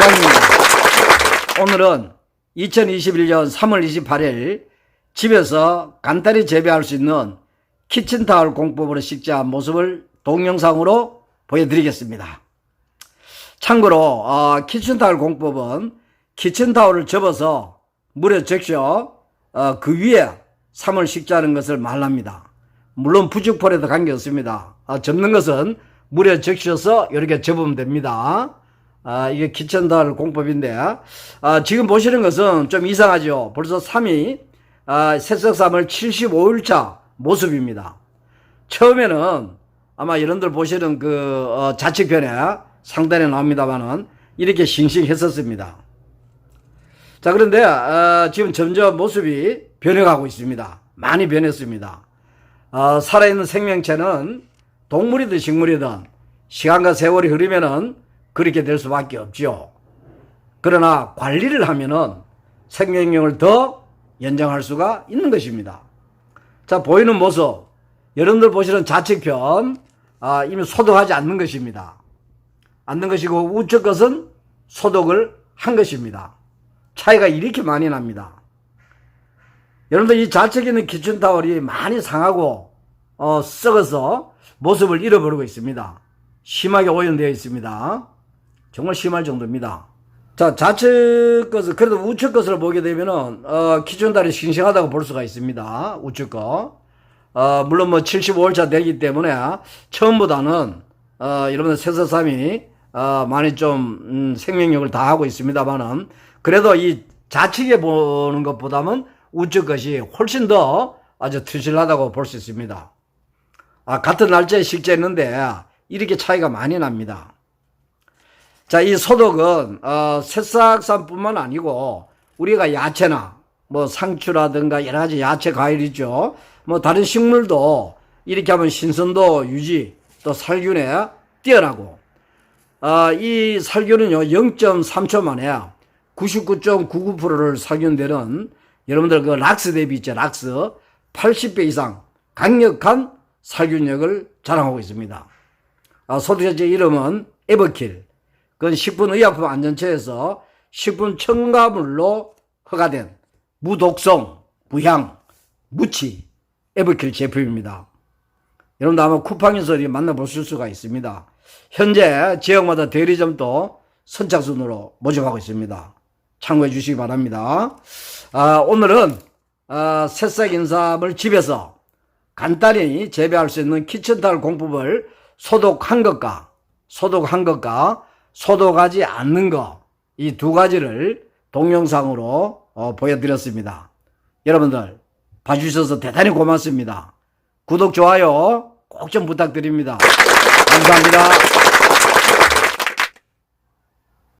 사장입니다. 오늘은 2021년 3월 28일 집에서 간단히 재배할 수 있는 키친타월 공법으로 식재한 모습을 동영상으로 보여드리겠습니다. 참고로 어, 키친타월 공법은 키친타월을 접어서 물에 적셔 어, 그 위에 삼을 식재하는 것을 말합니다. 물론 부직포에도 관계없습니다. 어, 접는 것은 물에 적셔서 이렇게 접으면 됩니다. 아, 이게 키친타월 공법인데 아, 지금 보시는 것은 좀 이상하죠. 벌써 3이 아, 새싹삼을 75일차 모습입니다. 처음에는 아마 여러분들 보시는 그 어, 좌측편에 상단에 나옵니다만은 이렇게 싱싱했었습니다. 자 그런데 어, 지금 점점 모습이 변해가고 있습니다. 많이 변했습니다. 어, 살아있는 생명체는 동물이든 식물이든 시간과 세월이 흐르면은 그렇게 될 수밖에 없죠. 그러나 관리를 하면은 생명력을 더 연장할 수가 있는 것입니다. 자 보이는 모습 여러분들 보시는 좌측편 아, 이미 소독하지 않는 것입니다. 않는 것이고 우측 것은 소독을 한 것입니다. 차이가 이렇게 많이 납니다. 여러분들 이 좌측에 있는 키친타월이 많이 상하고 어, 썩어서 모습을 잃어버리고 있습니다. 심하게 오염되어 있습니다. 정말 심할 정도입니다. 자, 좌측 것을, 그래도 우측 것을 보게 되면은, 어, 키친타월이 싱싱하다고 볼 수가 있습니다. 우측 거. 어, 물론 뭐 75월차 되기 때문에 처음보다는, 어, 여러분들 새서삼이, 어, 많이 좀, 음, 생명력을 다하고 있습니다만은, 그래도 이 좌측에 보는 것보다는 우측 것이 훨씬 더 아주 트실하다고 볼 수 있습니다. 아, 같은 날짜에 식재했는데 이렇게 차이가 많이 납니다. 자, 이 소독은 어, 새싹산뿐만 아니고 우리가 야채나 뭐 상추라든가 여러 가지 야채 과일 있죠. 뭐 다른 식물도 이렇게 하면 신선도 유지 또 살균에 뛰어나고 아, 이 살균은요 0.3초 만에 99.99%를 살균되는 여러분들 그 락스 대비 있죠 락스 80배 이상 강력한 살균력을 자랑하고 있습니다. 아, 소득제제 이름은 에버킬. 그건 식품의약품 안전처에서 식품 첨가물로 허가된 무독성, 무향, 무치 에버킬 제품입니다. 여러분도 아마 쿠팡에서 만나보실 수가 있습니다. 현재 지역마다 대리점도 선착순으로 모집하고 있습니다. 참고해 주시기 바랍니다. 아, 오늘은 아, 새싹 인삼을 집에서 간단히 재배할 수 있는 키친타월 공법을 소독한 것과 소독한 것과 소독하지 않는 것 이 두 가지를 동영상으로 어, 보여드렸습니다. 여러분들 봐주셔서 대단히 고맙습니다. 구독 좋아요 꼭 좀 부탁드립니다. 감사합니다.